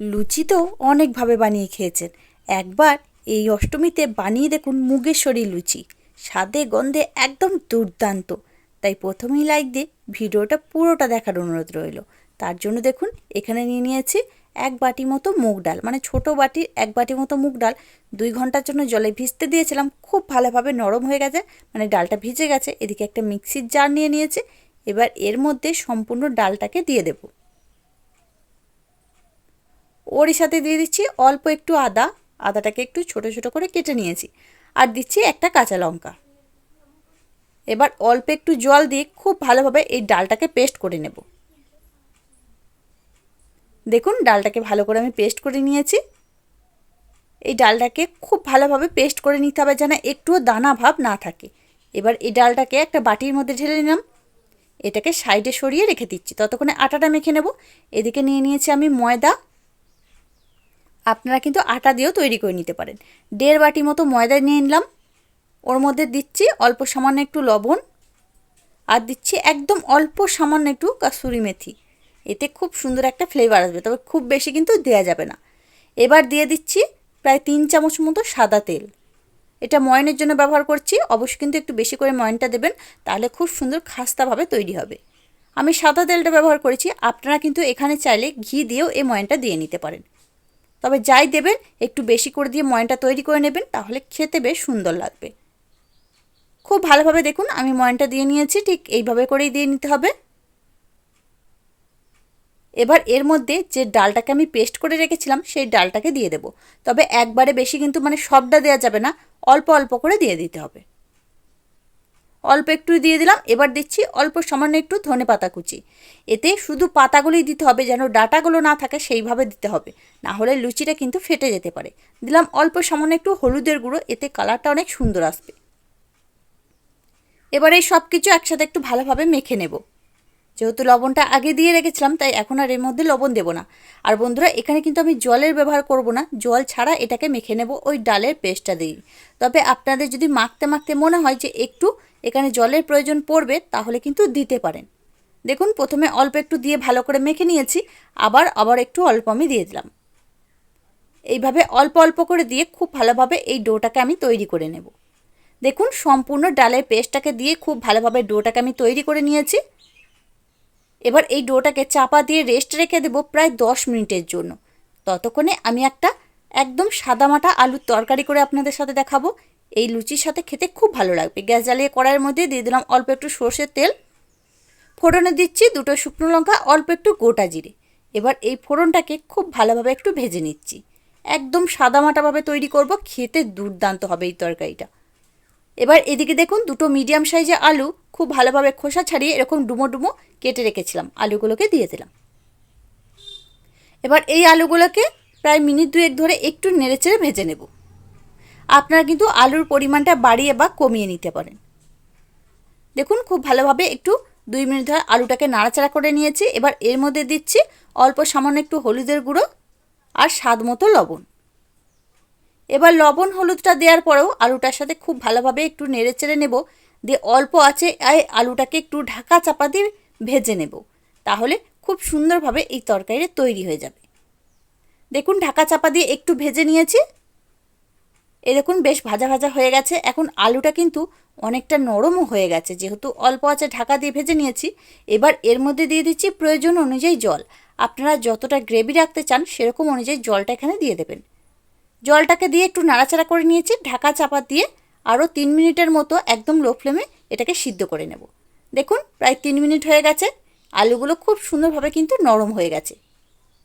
লুচি তো অনেকভাবে বানিয়ে খেয়েছেন। একবার এই অষ্টমীতে বানিয়ে দেখুন মুগেশ্বরী লুচি। স্বাদে, গন্ধে একদম দুর্দান্ত। তাই প্রথমেই লাইক দিয়ে ভিডিওটা পুরোটা দেখার অনুরোধ রইল। তার জন্য দেখুন, এখানে নিয়ে নিয়েছি এক বাটি মতো মুগ ডাল। মানে ছোট বাটির এক বাটি মতো মুগ ডাল। দুই ঘণ্টার জন্য জলে ভিজতে দিয়েছিলাম। খুব ভালোভাবে নরম হয়ে গেছে। মানে ডালটা ভিজে গেছে। এদিকে একটা মিক্সির জার নিয়ে নিয়েছে। এবার এর মধ্যে সম্পূর্ণ ডালটাকে দিয়ে দেবো। ওরই সাথে দিয়ে দিচ্ছি অল্প একটু আদা, আদাটাকে একটু ছোট ছোট করে কেটে নিয়েছি। আর দিচ্ছি একটা কাঁচা লঙ্কা। এবার অল্প একটু জল দিয়ে খুব ভালোভাবে এই ডালটাকে পেস্ট করে নেব। দেখুন, ডালটাকে ভালো করে আমি পেস্ট করে নিয়েছি। এই ডালটাকে খুব ভালোভাবে পেস্ট করে নিতে হবে যেন একটুও দানা ভাব না থাকে। এবার এই ডালটাকে একটা বাটির মধ্যে ঢেলে নিলাম। এটাকে সাইডে সরিয়ে রেখে দিচ্ছি। ততক্ষণে আটাটা মেখে নেব। এদিকে নিয়ে নিয়েছি আমি ময়দা। আপনারা কিন্তু আটা দিয়েও তৈরি করে নিতে পারেন। দেড় বাটি মতো ময়দা নিয়ে নিলাম। ওর মধ্যে দিচ্ছি অল্প সামান্য একটু লবণ আর দিচ্ছি একদম অল্প সামান্য একটু কাসুরি মেথি। এতে খুব সুন্দর একটা ফ্লেভার আসবে, তবে খুব বেশি কিন্তু দেওয়া যাবে না। এবার দিয়ে দিচ্ছি প্রায় তিন চামচ মতো সাদা তেল। এটা ময়নের জন্য ব্যবহার করছি অবশ্যই কিন্তু একটু বেশি করে ময়নটা দেবেন, তাহলে খুব সুন্দর খাস্তাভাবে তৈরি হবে। আমি সাদা তেলটা ব্যবহার করেছি, আপনারা কিন্তু এখানে চাইলে ঘি দিয়েও এই ময়নটা দিয়ে নিতে পারেন। তবে যাই দেবেন, একটু বেশি করে দিয়ে ময়নটা তৈরি করে নেবেন, তাহলে খেতে বেশ সুন্দর লাগবে। খুব ভালোভাবে দেখুন, আমি ময়নটা দিয়ে নিয়েছি, ঠিক এইভাবে করেই দিয়ে নিতে হবে। এবার এর মধ্যে যে ডালটাকে আমি পেস্ট করে রেখেছিলাম, সেই ডালটাকে দিয়ে দেব। তবে একবারে বেশি কিন্তু মানে সবটা দেওয়া যাবে না, অল্প অল্প করে দিয়ে দিতে হবে। অল্প একটু দিয়ে দিলাম, এবার দিচ্ছি অল্প সামান্য একটু ধনে পাতা কুচি। এতে শুধু পাতাগুলোই দিতে হবে, যেন ডাটাগুলো না থাকে সেইভাবে দিতে হবে। না হলে লুচিটা কিন্তু ফেটে যেতে পারে। দিলাম অল্প সামান্য একটু হলুদের গুঁড়ো, এতে কালারটা অনেক সুন্দর আসবে। এবার এই সব কিছু একসাথে একটু ভালোভাবে মেখে নেব। যেহেতু লবণটা আগে দিয়ে রেখেছিলাম, তাই এখন আর এর মধ্যে লবণ দেবো না। আর বন্ধুরা, এখানে কিন্তু আমি জলের ব্যবহার করব না। জল ছাড়া এটাকে মেখে নেব ওই ডালের পেস্টটা দিই তবে আপনাদের যদি মাখতে মাখতে মনে হয় যে একটু এখানে জলের প্রয়োজন পড়বে, তাহলে কিন্তু দিতে পারেন। দেখুন, প্রথমে অল্প একটু দিয়ে ভালো করে মেখে নিয়েছি, আবার আবার একটু অল্প আমি দিয়ে দিলাম। এইভাবে অল্প অল্প করে দিয়ে খুব ভালোভাবে এই ডোটাকে আমি তৈরি করে নেব। দেখুন, সম্পূর্ণ ডালের পেস্টটাকে দিয়ে খুব ভালোভাবে ডোটাকে আমি তৈরি করে নিয়েছি। এবার এই ডোটাকে চাপা দিয়ে রেস্ট রেখে দেব প্রায় দশ মিনিটের জন্য। ততক্ষণে আমি একটা একদম সাদামাটা আলুর তরকারি করে আপনাদের সাথে দেখাবো। এই লুচির সাথে খেতে খুব ভালো লাগবে। গ্যাস জ্বালিয়ে কড়াইয়ের মধ্যে দিয়ে দিলাম অল্প একটু সর্ষের তেল। ফোড়নে দিচ্ছি দুটো শুকনো লঙ্কা, অল্প একটু গোটা জিরে। এবার এই ফোড়নটাকে খুব ভালোভাবে একটু ভেজে নিচ্ছি। একদম সাদামাটাভাবে তৈরি করব, খেতে দুর্দান্ত হবে এই তরকারিটা। এবার এদিকে দেখুন, দুটো মিডিয়াম সাইজে আলু খুব ভালোভাবে খোসা ছাড়িয়ে এরকম ডুমো ডুমো কেটে রেখেছিলাম, আলুগুলোকে দিয়ে দিলাম। এবার এই আলুগুলোকে প্রায় মিনিট দুয়েক ধরে একটু নেড়েচেড়ে ভেজে নেব। আপনারা কিন্তু আলুর পরিমাণটা বাড়িয়ে বা কমিয়ে নিতে পারেন। দেখুন, খুব ভালোভাবে একটু দুই মিনিট ধরে আলুটাকে নাড়াচাড়া করে নিয়েছি। এবার এর মধ্যে দিচ্ছি অল্প সামান্য একটু হলুদের গুঁড়ো আর স্বাদ মতো লবণ। এবার লবণ হলুদটা দেওয়ার পরেও আলুটার সাথে খুব ভালোভাবে একটু নেড়ে চেড়ে নেব। দিয়ে অল্প আছে আলুটাকে একটু ঢাকা চাপা দিয়ে ভেজে নেব। তাহলে খুব সুন্দরভাবে এই তরকারি তৈরি হয়ে যাবে। দেখুন, ঢাকা চাপা দিয়ে একটু ভেজে নিয়েছি। এ দেখুন, বেশ ভাজা ভাজা হয়ে গেছে। এখন আলুটা কিন্তু অনেকটা নরমও হয়ে গেছে। যেহেতু অল্প আছে, ঢাকা দিয়ে ভেজে নিয়েছি। এবার এর মধ্যে দিয়ে দিচ্ছি প্রয়োজন অনুযায়ী জল। আপনারা যতটা গ্রেভি রাখতে চান, সেরকম অনুযায়ী জলটা এখানে দিয়ে দেবেন। জলটাকে দিয়ে একটু নাড়াচাড়া করে নিয়েছি, ঢাকা চাপা দিয়ে আরও তিন মিনিটের মতো একদম লো ফ্লেমে এটাকে সিদ্ধ করে নেব। দেখুন, প্রায় তিন মিনিট হয়ে গেছে। আলুগুলো খুব সুন্দরভাবে কিন্তু নরম হয়ে গেছে।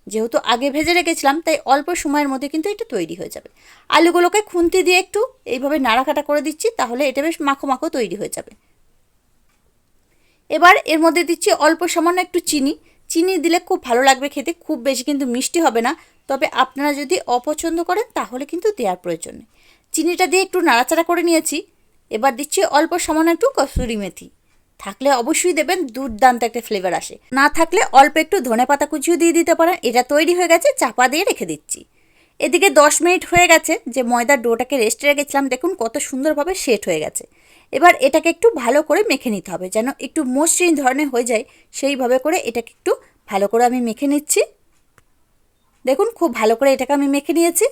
যেহেতু আগে ভেজে রেখেছিলাম, তাই অল্প সময়ের মধ্যে কিন্তু এটা তৈরি হয়ে যাবে। আলুগুলোকে খুন্তি দিয়ে একটু এইভাবে নাড়াকাটা করে দিচ্ছি, তাহলে এটা বেশ মাখো মাখো তৈরি হয়ে যাবে। এবার এর মধ্যে দিচ্ছি অল্প সামান্য একটু চিনি। চিনি দিলে খুব ভালো লাগবে খেতে, খুব বেশি কিন্তু মিষ্টি হবে না। তবে আপনারা যদি অপছন্দ করেন, তাহলে কিন্তু দেওয়ার প্রয়োজন নেই। চিনিটা দিয়ে একটু নাড়াচাড়া করে নিয়েছি। এবার দিচ্ছি অল্প সামান্য একটু কসুরি মেথি। থাকলে অবশ্যই দেবেন, দুর্দান্ত একটা ফ্লেভার আসে। না থাকলে অল্প একটু ধনে পাতা কুচিও দিয়ে দিতে পারেন। এটা তৈরি হয়ে গেছে, চাপা দিয়ে রেখে দিচ্ছি। এদিকে দশ মিনিট হয়ে গেছে, যে ময়দার ডোটাকে রেস্টে রেখেছিলাম, দেখুন কত সুন্দরভাবে সেট হয়ে গেছে। এবার এটাকে একটু ভালো করে মেখে নিতে হবে, যেন একটু মসৃণ ধরনের হয়ে যায়। সেইভাবে করে এটাকে একটু ভালো করে আমি মেখে নিচ্ছি। দেখুন, খুব ভালো করে এটাকে আমি মেখে নিয়েছি।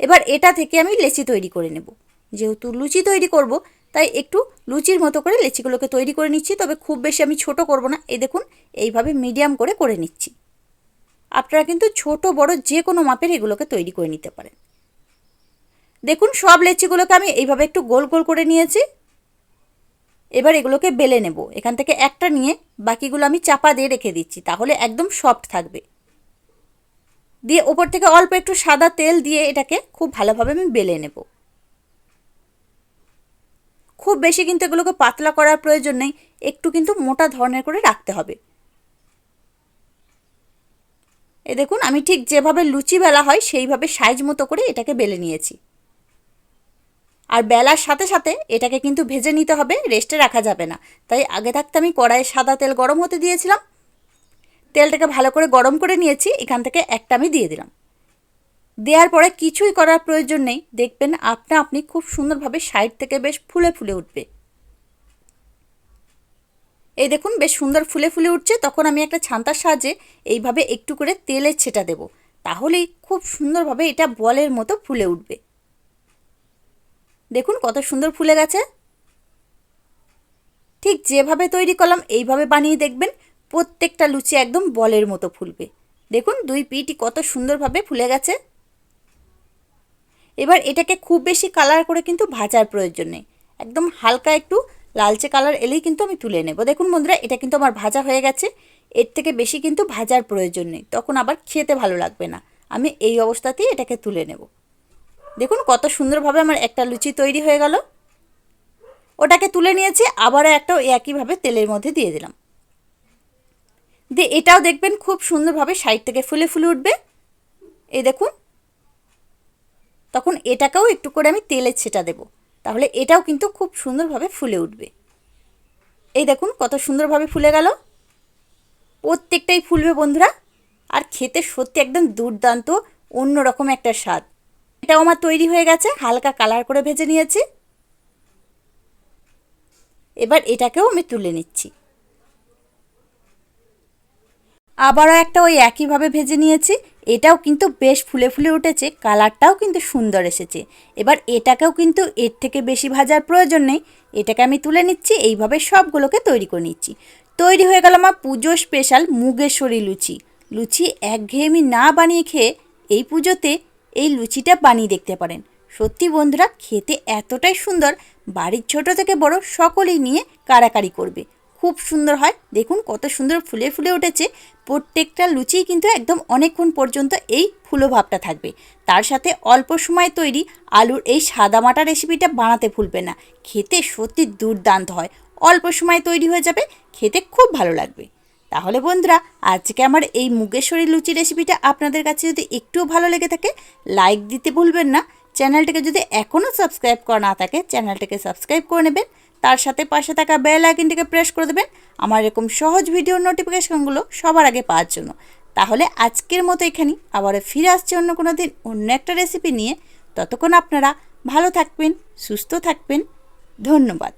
এবার এটা থেকে আমি লেচি তৈরি করে নেব। যেহেতু লুচি তৈরি করব, তাই একটু লুচির মতো করে লেচিগুলোকে তৈরি করে নিচ্ছি। তবে খুব বেশি আমি ছোট করব না। এই দেখুন, এইভাবে মিডিয়াম করে করে নিচ্ছি। আপনারা কিন্তু ছোট, বড় যে কোনো মাপের এগুলোকে তৈরি করে নিতে পারেন। দেখুন, সব লেচিগুলোকে আমি এইভাবে একটু গোল গোল করে নিয়েছি। এবার এগুলোকে বেলে নেব। এখান থেকে একটা নিয়ে বাকিগুলো আমি চাপা দিয়ে রেখে দিচ্ছি। তাহলে একদম সফট থাকবে। দিয়ে ওপর থেকে অল্প একটু সাদা তেল দিয়ে এটাকে খুব ভালোভাবে আমি বেলে নেব। খুব বেশি কিন্তু এগুলোকে পাতলা করার প্রয়োজন নেই, একটু কিন্তু মোটা ধরনের করে রাখতে হবে। এ দেখুন, আমি ঠিক যেভাবে লুচি বেলা হয় সেইভাবে সাইজ মতো করে এটাকে বেলে নিয়েছি। আর বেলার সাথে সাথে এটাকে কিন্তু ভেজে নিতে হবে রেস্টে রাখা যাবে না। তাই আগে থাকতে আমি কড়াইয়ে সাদা তেল গরম হতে দিয়েছিলাম তেলটাকে ভালো করে গরম করে নিয়েছি, এখান থেকে একটা আমি দিয়ে দিলাম। দেওয়ার পরে কিছুই করার প্রয়োজন নেই, দেখবেন আপনা আপনি খুব সুন্দরভাবে সাইড থেকে বেশ ফুলে ফুলে উঠবে। এই দেখুন, বেশ সুন্দর ফুলে ফুলে উঠছে, তখন আমি একটা ছান্তার সাহায্যে এইভাবে একটু করে তেলের ছেটা দেব, তাহলেই খুব সুন্দরভাবে এটা বলের মতো ফুলে উঠবে। দেখুন কত সুন্দর ফুলে গেছে। ঠিক যেভাবে তৈরি করলাম, এইভাবে বানিয়ে দেখবেন প্রত্যেকটা লুচি একদম বলের মতো ফুলবে। দেখুন, দুই পিটি কত সুন্দরভাবে ফুলে গেছে। এবার এটাকে খুব বেশি কালার করে কিন্তু ভাজার প্রয়োজন নেই। একদম হালকা একটু লালচে কালার এলেই কিন্তু আমি তুলে নেব। দেখুন বন্ধুরা, এটা কিন্তু আমার ভাজা হয়ে গেছে। এর থেকে বেশি কিন্তু ভাজার প্রয়োজন নেই। তখন আবার খেতে ভালো লাগবে না। আমি এই অবস্থাতেই এটাকে তুলে নেব। দেখুন, কত সুন্দরভাবে আমার একটা লুচি তৈরি হয়ে গেল। ওটাকে তুলে নিয়েছি, আবারও একটা একইভাবে তেলের মধ্যে দিয়ে দিলাম। দিয়ে এটাও দেখবেন খুব সুন্দরভাবে সাইড থেকে ফুলে ফুলে উঠবে। এই দেখুন। তখন এটাকেও একটু করে আমি তেলে ছেটা দেব। তাহলে এটাও কিন্তু খুব সুন্দরভাবে ফুলে উঠবে। এই দেখুন, কত সুন্দরভাবে ফুলে গেল। প্রত্যেকটাই ফুলবে বন্ধুরা। আর খেতে সত্যি একদম দুর্দান্ত, অন্যরকম একটা স্বাদ। এটাও আমার তৈরি হয়ে গেছে, হালকা কালার করে ভেজে নিয়েছি। এবার এটাকেও আমি তুলে নিচ্ছি। আবারও একটা ওই একইভাবে ভেজে নিয়েছি। এটাও কিন্তু বেশ ফুলে ফুলে উঠেছে, কালারটাও কিন্তু সুন্দর এসেছে। এবার এটাকেও কিন্তু এর থেকে বেশি ভাজার প্রয়োজন নেই। এটাকে আমি তুলে নিচ্ছি, এইভাবে সবগুলোকে তৈরি করে নিচ্ছি। তৈরি হয়ে গেল আমার পুজো স্পেশাল মুগেশ্বরী লুচি। লুচি একঘেয়েমি না বানিয়ে খেয়ে এই পুজোতে এই লুচিটা বানিয়ে দেখতে পারেন। সত্যি বন্ধুরা, খেতে এতটাই সুন্দর, বাড়ির ছোট থেকে বড় সকলেই নিয়ে কারাকারি করবে। খুব সুন্দর হয়। দেখুন কত সুন্দর ফুলে ফুলে উঠেছে। প্রত্যেকটা লুচি কিন্তু একদম অনেকক্ষণ পর্যন্ত এই ফুলো ভাবটা থাকবে। তার সাথে অল্প সময় তৈরি আলুর এই সাদামাটা রেসিপিটা বানাতে ভুলবে না। খেতে সত্যি দুর্দান্ত হয়। অল্প সময় তৈরি হয়ে যাবে, খেতে খুব ভালো লাগবে। তাহলে বন্ধুরা, আজকে আমার এই মুগেশ্বরী লুচি রেসিপিটা আপনাদের কাছে যদি একটুও ভালো লেগে থাকে লাইক দিতে ভুলবেন না। চ্যানেলটাকে যদি এখনও সাবস্ক্রাইব করা না থাকে, চ্যানেলটাকে সাবস্ক্রাইব করে নেবেন। তার সাথে পাশে থাকা বেল আইকনটিকে প্রেস করে দেবেন। আমার এরকম সহজ ভিডিও নোটিফিকেশনগুলো সবার আগে পাওয়ার জন্য। তাহলে আজকের মতো এখানেই। আবারও ফিরে আসছে অন্য কোনো দিন অন্য একটা রেসিপি নিয়ে। ততক্ষণ আপনারা ভালো থাকবেন, সুস্থ থাকবেন। ধন্যবাদ।